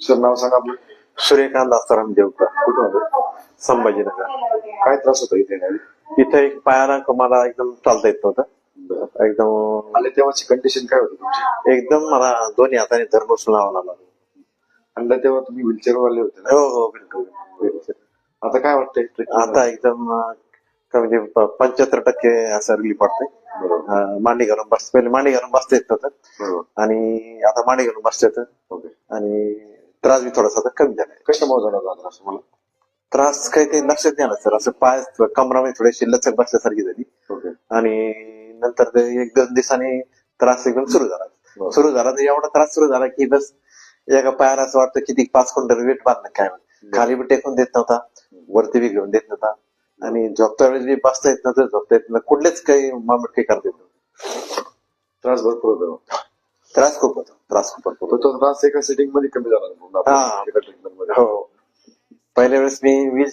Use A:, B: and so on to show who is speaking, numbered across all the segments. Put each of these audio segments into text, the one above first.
A: नाव सांगा
B: सूर्यकांत दासाराम देवकर.
A: कुठं होते
B: संभाजीनगर.
A: काय त्रास होतो इथे?
B: इथे एक पायाला मला एकदम चालता येत नव्हतं. एकदम
A: आले तेव्हाची कंडिशन काय होती तुमची?
B: एकदम मला दोन्ही हाताने धर्म सुनावा लागला.
A: आणलं तेव्हा तुम्ही व्हीलचेअर वाले होते ना?
B: हो हो बिलकुल. बिलकुल
A: आता काय वाटतंय
B: आता एकदम काय म्हणजे पंच्याहत्तर टक्के असं रिलीफ वाटतंय. मांडी घालून बस पहिले मांडी घालून बसता येत
A: बरोबर.
B: आणि आता मांडी घालून बसता येतं. आणि त्रास बी थोडासा आता कमी झालाय.
A: कशामुळे झाला होता त्रास मला
B: त्रास काही ते लक्षात नाही आलं सर. असं पाय कमरामध्ये थोडीशी लचक बसल्यासारखी झाली. आणि नंतर ते एक दोन दिवसांनी त्रास एकदम सुरू झाला. सुरू झाला तर एवढा त्रास सुरू झाला की बस एका पायाला असं वाटतं किती पाच क्विंटल वेट बांधलं काय. खाली बी टेकून देत नव्हता. वरती बी घेऊन देत नव्हता. आणि झोपता वेळेस बी बसता येत नव्हतं झोपता येत नव्हतं. कुठलेच काही मोमेंट काही करता येत नव्हतं.
A: त्रास भरपूर होता
B: त्रास खूप होता. त्रास खूप होता.
A: तो त्रास एका सेटिंगमध्ये कमी झाला
B: हा. पहिल्या वेळेस मी व्हील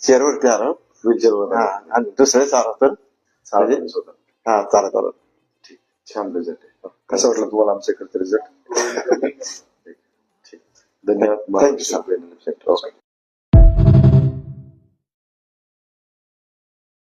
B: चेअरवरती आलो.
A: व्हीलचेअर
B: हा.
A: वर
B: आणि दुसऱ्या आलो तर म्हणजे
A: होता.
B: हा चालत आलो.
A: छान रिझल्ट आहे. कसं वाटलं तुम्हाला आमच्या इकडचे रिझल्ट ठीक. धन्यवाद.